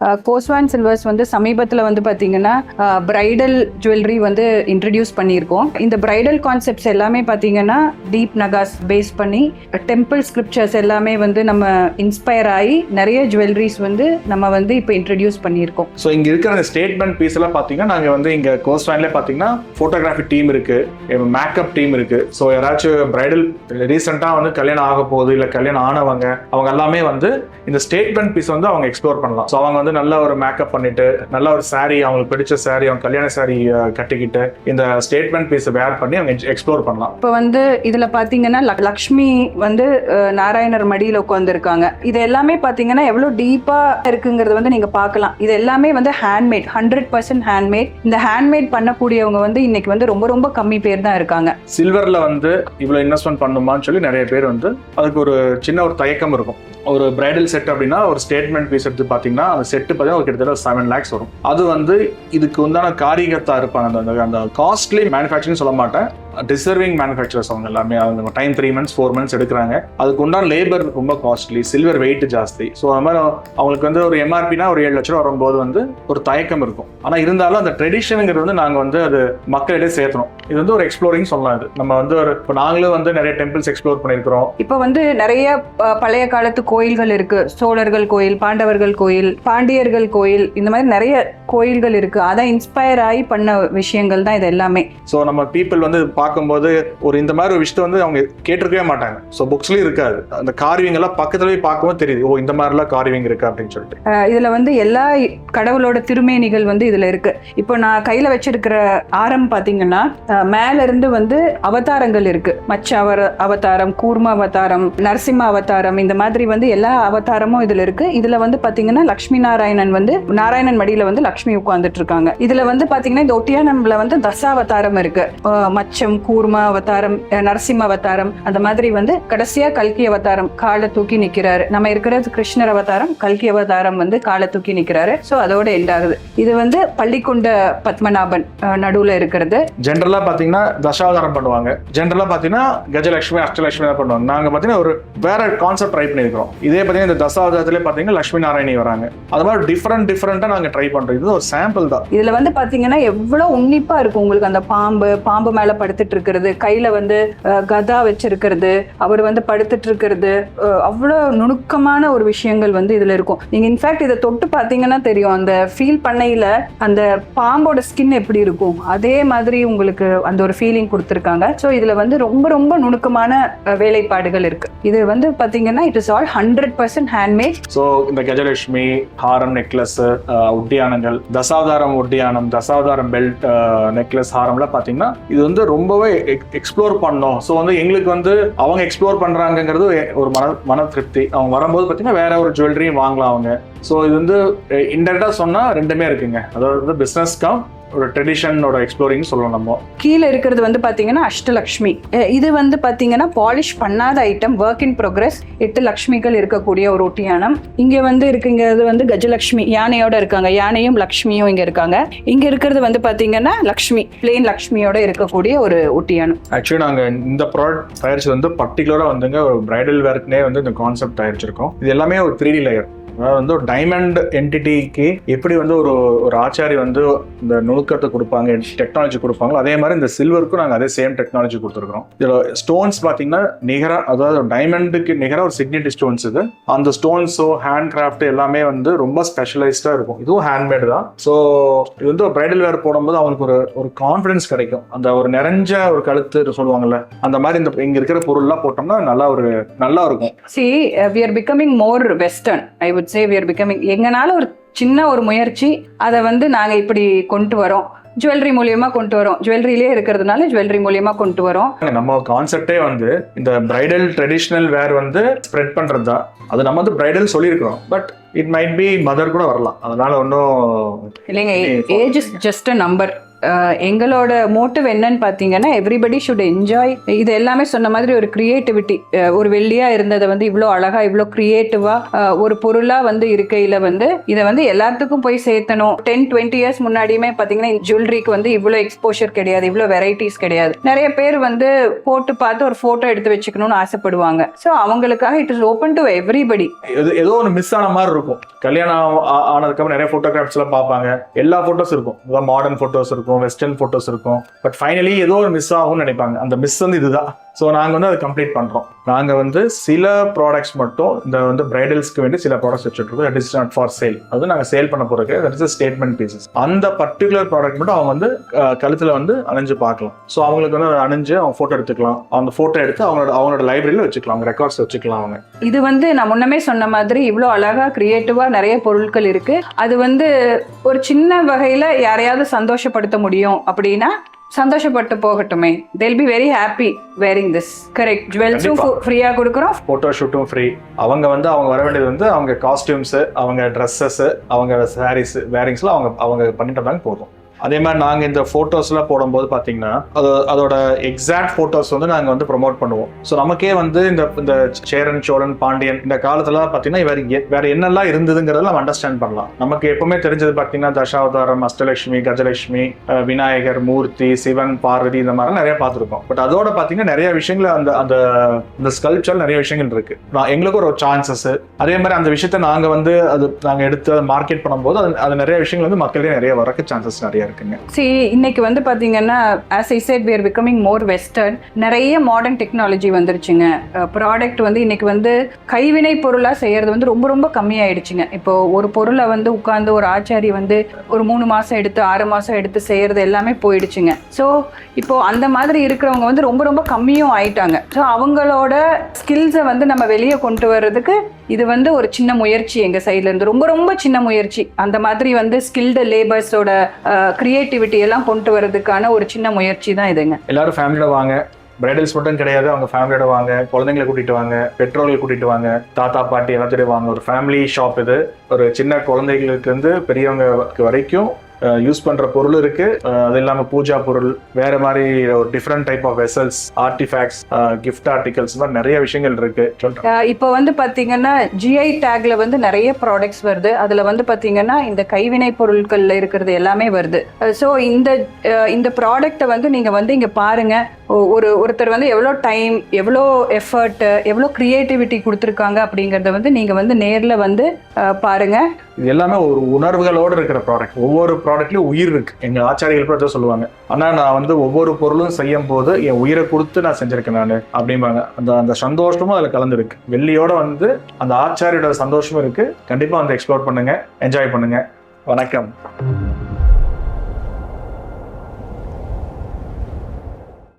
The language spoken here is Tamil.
Uh, கோஸ்வான் சில்வர்ஸ் வந்து சமீபத்தில் வந்து பார்த்தீங்கன்னா பிரைடல் uh, ஜுவல்லரி வந்து இன்ட்ரடியூஸ் பண்ணியிருக்கோம். இந்த பிரைடல் கான்செப்ட்ஸ் எல்லாமே பார்த்தீங்கன்னா டீப் நகாஸ் பேஸ் பண்ணி uh, டெம்பிள் ஸ்கிரிப்சர்ஸ் எல்லாமே வந்து நம்ம இன்ஸ்பயர் ஆகி நிறைய ஜுவல்லரிஸ் வந்து நம்ம வந்து இப்போ இன்ட்ரடியூஸ் பண்ணியிருக்கோம். ஸோ இங்கே இருக்கிற ஸ்டேட்மெண்ட் பீஸ் எல்லாம் பார்த்தீங்கன்னா நாங்கள் வந்து இங்கே கோஸ்வான்லேயே பார்த்தீங்கன்னா ஃபோட்டோகிராஃபி டீம் இருக்குது மேக்கப் டீம் இருக்குது ஸோ யாராச்சும் பிரைடல் ரீசெண்டாக வந்து கல்யாணம் ஆக போகுது இல்லை கல்யாணம் ஆனவங்க அவங்க எல்லாமே வந்து இந்த ஸ்டேட்மெண்ட் பீஸ் வந்து அவங்க எக்ஸ்ப்ளோர் பண்ணலாம். ஸோ அவங்க வந்து நல்ல ஒரு மேக்கப் பண்ணிட்டு நல்ல ஒரு saree அவங்களுக்கு பிடிச்ச saree அவங்க கல்யாண அஹ், கட்டிக்கிட்டு இந்த ஸ்டேட்மெண்ட் பீஸ் வேர் பண்ணி அவங்க எக்ஸ்ப்ளோர் பண்ணலாம். இப்போ வந்து இதில் பார்த்தீங்கன்னா லக்- லக்ஷ்மி வந்து நாராயணர் மடியில் உட்காந்துருக்காங்க இது எல்லாமே பார்த்தீங்கன்னா எவ்வளோ டீப்பாக இருக்குங்கிறது வந்து நீங்கள் பார்க்கலாம் இது எல்லாமே வந்து ஹேண்ட்மேட் ஹண்ட்ரட் பர்சன்ட் ஹேண்ட்மேட் இந்த ஹேண்ட்மேட் பண்ணக்கூடியவங்க வந்து இன்னைக்கு வந்து ரொம்ப ரொம்ப கம்மி பேர் தான் இருக்காங்க. சில்வர்ல வந்து இவ்வளவு இன்வெஸ்ட்மெண்ட் பண்ணுமான்னு சொல்லி நிறைய பேர் வந்து அதுக்கு ஒரு சின்ன ஒரு தயக்கம் இருக்கும். ஒரு பிரைடல் செட் அப்படின்னா ஒரு ஸ்டேட்மெண்ட் பீஸ் எடுத்து பார்த்தீங்கன்னா அந்த செட்டு பார்த்தீங்கன்னா ஒரு கிட்டத்தட்ட செவன் லேக்ஸ் வரும். அது வந்து இதுக்கு உண்டான காரியகத்தா இருப்பாங்க அந்த அந்த காஸ்ட்லி மேனுஃபேக்சரிங் சொல்ல மாட்டேன். டிசர்விங் மேனுஃபேக்சரர்ஸ் அவங்க எல்லாமே. அவங்க time three months four months எடுக்கிறாங்க. அதுக்கு உண்டான லேபர் ரொம்ப காஸ்ட்லி சில்வர் வெயிட் ஜாஸ்தி. ஸோ அது மாதிரி அவங்களுக்கு வந்து ஒரு எம்ஆர்பினா ஒரு ஏழு லட்ச ரூபா வரும்போது வந்து ஒரு தயக்கம் இருக்கும். ஆனால் இருந்தாலும் அந்த ட்ரெடிஷனுங்கிறது வந்து நாங்கள் வந்து அது மக்களிடையே சேர்த்தணும். இது வந்து ஒரு எக்ஸ்ப்ளோரிங் சொல்லலாம் இது. நம்ம வந்து ஒரு இப்போ நாங்களும் வந்து நிறைய டெம்பிள்ஸ் எக்ஸ்ப்ளோர் பண்ணியிருக்கிறோம். இப்போ வந்து நிறைய பழைய காலத்து கோயில்கள் இருக்கு. சோழர்கள் கோயில் பாண்டவர்கள் கோயில் பாண்டியர்கள் கோயில் இந்த மாதிரி நிறைய கோயில்கள் இருக்கு. அதான் இன்ஸ்பயர் ஆகி பண்ண விஷயங்கள் தான் இது எல்லாமே. ஸோ நம்ம பீப்புள் வந்து பார்க்கும்போது ஒரு இந்த மாதிரி ஒரு விஷயத்தை வந்து அவங்க கேட்டிருக்கவே மாட்டாங்க. ஸோ புக்ஸ்லயும் இருக்காது. அந்த கார்விங் எல்லாம் பக்கத்துல போய் பார்க்கும்போது தெரியுது. ஓ இந்த மாதிரிலாம் கார்விங் இருக்கு அப்படின்னு சொல்லிட்டு. இதுல வந்து எல்லா கடவுளோட திருமேனிகள் வந்து இதுல இருக்கு. இப்போ நான் கையில வச்சிருக்கிற ஆரம் பாத்தீங்கன்னா அஹ் மேல இருந்து வந்து அவதாரங்கள் இருக்கு. மச்ச அவர அவதாரம் கூர்ம அவதாரம் நரசிம்ம அவதாரம் இந்த மாதிரி வந்து எல்லா அவதாரமும் இதுல இருக்கு. இதுல வந்து பாத்தீங்கன்னா லக்ஷ்மி நாராயணன் வந்து நாராயணன் மடியில வந்து லக்ஷ்மி உட்கார்ந்துட்டு இருக்காங்க இதுல வந்து பாத்தீங்கன்னா இந்த ஒட்டியானம்ல வந்து தசாவதாரம் இருக்கு. மச்சம் கூர்மா அவதாரம் நரசிம்ம அவதாரம் அந்த மாதிரி வந்து கடைசியா கல்கி அவதாரம் காலை தூக்கி நிக்கிறாரு. நம்ம இருக்கிறது கிருஷ்ணர் அவதாரம் கல்கி அவதாரம் வந்து காலை தூக்கி நிக்கிறாரு. சோ அதோட எண்ட் ஆகுது. இது வந்து பள்ளிக்கொண்ட பத்மநாபன் நடுவுல இருக்கிறது. ஜென்ரலா பாத்தீங்கன்னா தசாவதாரம் பண்ணுவாங்க. ஜென்ரலா பாத்தீங்கன்னா கஜலட்சுமி அஷ்டலட்சுமி தான் பண்ணுவாங்க. நாங்க பாத்தீங்கன்னா ஒரு வேற கான்செப்ட் ட்ரை பண்ணிருக்கோம் இதே பாத்தீங்கன்னா இந்த தசாவதாரத்திலே பாத்தீங்கன்னா லட்சுமி நாராயணி வராங்க. அது மாதிரி டிஃப்ரெண்ட் டிஃப்ரெண்டா நாங்க ட்ரை பண்றோம். இது ஒரு சாம்பிள் தான். இதுல வந்து பாத்தீங்கன்னா எவ்வளவு உன்னிப்பா இருக்கும் உங்களுக்கு அந்த பாம்பு பாம்பு மேல படுத்துட்டு இருக்கிறது கையில வந்து கதா வச்சிருக்கிறது அவர் வந்து படுத்துட்டு இருக்கிறது அஹ், அவ்வளவு நுணுக்கமான ஒரு விஷயங்கள் வந்து இதுல இருக்கும். நீங்க இன்ஃபேக்ட் இதை தொட்டு பாத்தீங்கன்னா தெரியும். அந்த ஃபீல் பண்ணையில அந்த பாம்போட ஸ்கின் எப்படி இருக்கும்? அதே மாதிரி உங்களுக்கு அந்த ஒரு ஃபீலிங் கொடுத்துருக்காங்க. ஸோ இதுல வந்து ரொம்ப ரொம்ப நுணுக்கமான வேலைப்பாடுகள் இருக்கு. இது வந்து பாத்தீங்கன்னா it is all hundred percent handmade so இந்த கஜலட்சுமி ஹாரம் நெக்லஸ் ஒட்டியானங்கள் தசாவதாரம் ஒட்டியானம் தசாவதாரம் பெல்ட் நெக்லஸ் ஹாரம்லாம் பார்த்தீங்கன்னா இது வந்து ரொம்பவே எக்ஸ்ப்ளோர் பண்ணோம். ஸோ வந்து எங்களுக்கு வந்து அவங்க எக்ஸ்ப்ளோர் பண்ணுறாங்கிறது ஒரு மன மன திருப்தி. அவங்க வரும்போது பார்த்தீங்கன்னா வேற ஒரு ஜுவல்லரியும் வாங்கலாம் அவங்க. ஸோ இது வந்து இன்டெரக்டாக சொன்னால் ரெண்டுமே இருக்குங்க. அதாவது வந்து பிஸ்னஸ்க்கும் ஒரு ட்ரெடிஷனோட எக்ஸ்ப்ளோரிங் சொல்லலாம் நம்ம. கீழே இருக்கிறது வந்து பாத்தீங்கன்னா அஷ்டலக்ஷ்மி. இது வந்து பாத்தீங்கன்னா பாலிஷ் பண்ணாத ஐட்டம் ஒர்க் இன் ப்ரோக்ரஸ் எட்டு லக்ஷ்மிகள் இருக்கக்கூடிய ஒரு ஒட்டியானம் இங்க வந்து இருக்குங்கிறது வந்து கஜலக்ஷ்மி யானையோட இருக்காங்க. யானையும் லக்ஷ்மியும் இங்க இருக்காங்க. இங்க இருக்கிறது வந்து பாத்தீங்கன்னா லக்ஷ்மி பிளெயின் லக்ஷ்மியோட இருக்கக்கூடிய ஒரு ஒட்டியானம் ஆக்சுவலி நாங்கள் இந்த ப்ராடக்ட் தயாரிச்சது வந்து பர்டிகுலராக வந்துங்க ஒரு பிரைடல் ஒர்க்னே வந்து இந்த கான்செப்ட் தயாரிச்சிருக்கோம். இது எல்லாமே ஒரு த்ரீ லேயர் அதாவது வந்து ஒரு டைமண்ட் என்டிட்டிக்கு எப்படி வந்து ஒரு ஒரு ஆச்சாரி வந்து இந்த நுணுக்கத்தை கொடுப்பாங்க டெக்னாலஜி கொடுப்பாங்களோ அதே மாதிரி இந்த சில்வருக்கும் நாங்கள் அதே சேம் டெக்னாலஜி கொடுத்துருக்கோம் இதில் ஸ்டோன்ஸ் பார்த்தீங்கன்னா நிகராக அதாவது டைமண்டுக்கு நிகராக ஒரு சிக்னிட்டி ஸ்டோன்ஸ் இது. அந்த ஸ்டோன்ஸோ ஹேண்ட் கிராஃப்ட் எல்லாமே வந்து ரொம்ப ஸ்பெஷலைஸ்டாக இருக்கும். இதுவும் ஹேண்ட்மேடு தான். ஸோ இது வந்து பிரைடல் வேர் போடும்போது அவங்களுக்கு ஒரு ஒரு கான்ஃபிடன்ஸ் கிடைக்கும். அந்த ஒரு நிறைஞ்ச ஒரு கழுத்து சொல்லுவாங்கல்ல அந்த மாதிரி இந்த இங்க இருக்கிற பொருள்லாம் போட்டோம்னா நல்லா ஒரு நல்லா இருக்கும். See we are becoming more western I would say we are becoming எங்கனால ஒரு சின்ன ஒரு முயற்சி அதை வந்து நாங்க இப்படி கொண்டு வரோம். ஜுவல்லரி மூலியமா கொண்டு வரோம். ஜுவல்லரியிலே இருக்கிறதுனால ஜுவல்லரி மூலியமா கொண்டு வரோம். நம்ம கான்செப்டே வந்து இந்த பிரைடல் ட்ரெடிஷ்னல் வேர் வந்து ஸ்ப்ரெட் பண்றது தான் அது நம்ம வந்து பிரைடல் சொல்லியிருக்கிறோம். But it might be mother கூட வரலாம். அதனால ஒன்றும் இல்லைங்க age is just a number எங்களோட மோட்டிவ் என்னன்னு பார்த்தீங்கன்னா எவ்ரிபடி ஷுட் என்ஜாய் இது எல்லாமே சொன்ன மாதிரி ஒரு கிரியேட்டிவிட்டி ஒரு வெள்ளியாக இருந்ததை வந்து இவ்வளோ அழகா இவ்வளோ கிரியேட்டிவா ஒரு பொருளாக வந்து இருக்கையில் வந்து இதை வந்து எல்லாத்துக்கும் போய் சேர்த்தணும். டென் டுவெண்ட்டி இயர்ஸ் முன்னாடியுமே பார்த்தீங்கன்னா ஜுவல்லரிக்கு வந்து இவ்வளோ எக்ஸ்போஷர் கிடையாது இவ்வளோ வெரைட்டிஸ் கிடையாது. நிறைய பேர் வந்து போட்டு பார்த்து ஒரு ஃபோட்டோ எடுத்து வச்சுக்கணும்னு ஆசைப்படுவாங்க. ஸோ அவங்களுக்காக it is open to everybody ஏதோ ஏதோ ஒன்று மிஸ் ஆன மாதிரி இருக்கும். கல்யாணம் ஆ- ஆனதுக்கப்புறம் நிறைய ஃபோட்டோகிராஃப்ஸ் எல்லாம் பார்ப்பாங்க. எல்லா ஃபோட்டோஸ் இருக்கும். மாடர்ன் ஃபோட்டோஸ் இருக்கும். வெஸ்டர்ன் ஃபோட்டோஸ் இருக்கும். பட் ஃபைனலி ஏதோ ஒரு மிஸ் ஆகும்னு நினைப்பாங்க. அந்த மிஸ் வந்து இதுதான். ஸோ நாங்கள் வந்து அதை கம்ப்ளீட் பண்ணுறோம் நாங்கள் வந்து சில ப்ராடக்ட்ஸ் மட்டும் இந்த வந்து பிரைடல்ஸ்க்கு வேண்டி சில ப்ராடக்ட்ஸ் வச்சுருக்கோம் that is not for sale அது நாங்கள் சேல் பண்ண போகிறதுக்கு தட் இஸ் ஸ்டேட்மெண்ட் பீசஸ் அந்த பர்டிகுலர் ப்ராடக்ட் மட்டும் அவங்க வந்து கழுத்தில் வந்து அணிஞ்சு பார்க்கலாம். ஸோ அவங்களுக்கு வந்து அணிஞ்சு அவங்க ஃபோட்டோ எடுத்துக்கலாம். அந்த ஃபோட்டோ எடுத்து அவங்களோட அவங்களோட லைப்ரரியில் வச்சுக்கலாம். அவங்க ரெக்கார்ட்ஸ் வச்சுக்கலாம் அவங்க. இது வந்து நான் முன்னமே சொன்ன மாதிரி இவ்வளோ அழகாக கிரியேட்டிவா நிறைய பொருட்கள் இருக்குது அது வந்து ஒரு சின்ன வகையில் யாரையாவது சந்தோஷப்படுத்த முடியும் அப்படின்னா சந்தோஷப்பட்டு போகட்டுமே. They'll be very happy wearing this correct ஜுவல்ஸும் கண்டிப்பா. ஃப்ரீயா கொடுக்குறோம். ஃபோட்டோ ஷூட்டும் ஃப்ரீ அவங்க வந்து அவங்க வர வேண்டியது வந்து அவங்க காஸ்டியூம்ஸ் அவங்க ட்ரெஸ்ஸஸ் அவங்க சாரீஸ் வேரிங்ஸ்லாம் அவங்க அவங்க பண்ணிட்டு போதும். அதே மாதிரி நாங்கள் இந்த ஃபோட்டோஸ்லாம் போடும்போது பார்த்தீங்கன்னா அது அதோட எக்ஸாக்ட் ஃபோட்டோஸ் வந்து நாங்கள் வந்து ப்ரொமோட் பண்ணுவோம். ஸோ நமக்கே வந்து இந்த இந்த சேரன் சோழன் பாண்டியன் இந்த காலத்துலலாம் பார்த்தீங்கன்னா வேற வேற என்னெல்லாம் இருந்ததுங்கிறத நம்ம அண்டர்ஸ்டாண்ட் பண்ணலாம். நமக்கு எப்பவுமே தெரிஞ்சது பார்த்தீங்கன்னா தசாவதாரம் அஷ்டலட்சுமி கஜலட்சுமி விநாயகர் மூர்த்தி சிவன் பார்வதி இந்த மாதிரிலாம் நிறைய பார்த்துருக்கோம் பட் அதோட பார்த்தீங்கன்னா நிறைய விஷயங்கள் அந்த அந்த இந்த ஸ்கல்ப்சர் நிறைய விஷயங்கள் இருக்கு. நான் எங்களுக்கு ஒரு சான்சஸ் அதே மாதிரி அந்த விஷயத்த நாங்கள் வந்து அது நாங்கள் எடுத்து மார்க்கெட் பண்ணும்போது அது அது நிறைய விஷயங்கள் வந்து மக்களே நிறைய வரக்கு சான்சஸ் நிறைய இருக்குங்க. சரி இன்னைக்கு வந்து பார்த்தீங்கன்னா as I said we're are more western நிறைய மாடர்ன் டெக்னாலஜி வந்துருச்சுங்க. ப்ராடக்ட் வந்து இன்னைக்கு வந்து கைவினை பொருளாக செய்யறது வந்து ரொம்ப ரொம்ப கம்மியாயிடுச்சுங்க. இப்போ ஒரு பொருளை வந்து உட்கார்ந்து ஒரு ஆச்சாரி வந்து ஒரு மூணு மாசம் எடுத்து ஆறு மாசம் எடுத்து செய்யறது எல்லாமே போயிடுச்சுங்க. ஸோ இப்போ அந்த மாதிரி இருக்கிறவங்க வந்து ரொம்ப ரொம்ப கம்மியும் ஆயிட்டாங்க. ஸோ அவங்களோட ஸ்கில்ஸை வந்து நம்ம வெளியே கொண்டு வர்றதுக்கு இது வந்து ஒரு சின்ன முயற்சி எங்கள் சைட்லேருந்து ரொம்ப ரொம்ப சின்ன முயற்சி. அந்த மாதிரி வந்து ஸ்கில்டு லேபர்ஸோட கிரியேட்டிவிட்டி எல்லாம் கொண்டு வர்றதுக்கான ஒரு சின்ன முயற்சி தான் இதுங்க. எல்லாரும் ஃபேமிலியோட வாங்க. பிரைடல்ஸ் மட்டும் கிடையாது அவங்க ஃபேமிலியோட வாங்க. குழந்தைங்களை கூட்டிட்டு வாங்க பெற்றோர்கள் கூட்டிட்டு வாங்க தாத்தா பாட்டி எல்லாத்தையும் வாங்க. ஒரு ஃபேமிலி ஷாப் இது. ஒரு சின்ன குழந்தைகளுக்கு இருந்து பெரியவங்க வரைக்கும் யூஸ் பண்ணுற பொருள் இருக்கு. அது இல்லாமல் பூஜா பொருள் வேற மாதிரி ஒரு different type of vessels artefacts gift articles மாதிரி நிறைய விஷயங்கள் இருக்கு. இப்போ வந்து பார்த்தீங்கன்னா ஜிஐ டேக்ல வந்து நிறைய ப்ராடக்ட்ஸ் வருது. அதில் வந்து பார்த்தீங்கன்னா இந்த கைவினை பொருட்கள்ல இருக்கிறது எல்லாமே வருது. ஸோ இந்த இந்த ப்ராடக்ட்டை வந்து நீங்கள் வந்து இங்கே பாருங்க. ஒரு ஒருத்தர் வந்து எவ்வளோ டைம் எவ்வளோ எஃபர்ட் எவ்வளோ கிரியேட்டிவிட்டி கொடுத்துருக்காங்க அப்படிங்கறத வந்து நீங்க வந்து நேர்ல வந்து பாருங்கள் பாருங்க. இது எல்லாமே ஒரு உணர்வுகளோடு இருக்கிற ப்ராடக்ட் ஒவ்வொரு ப்ராடக்ட்லையும் உயிர் இருக்கு. எங்க ஆச்சாரிகள் கூட சொல்லுவாங்க. ஆனா நான் வந்து ஒவ்வொரு பொருளும் செய்யும் போது என் உயிரை கொடுத்து நான் செஞ்சிருக்கேன் நான் அப்படிம்பாங்க. அந்த அந்த சந்தோஷமும் அதுல கலந்துருக்கு. வெள்ளியோட வந்து அந்த ஆச்சாரியோட சந்தோஷமும் இருக்கு. கண்டிப்பா வந்து எக்ஸ்ப்ளோர் பண்ணுங்க. என்ஜாய் பண்ணுங்க. வணக்கம்.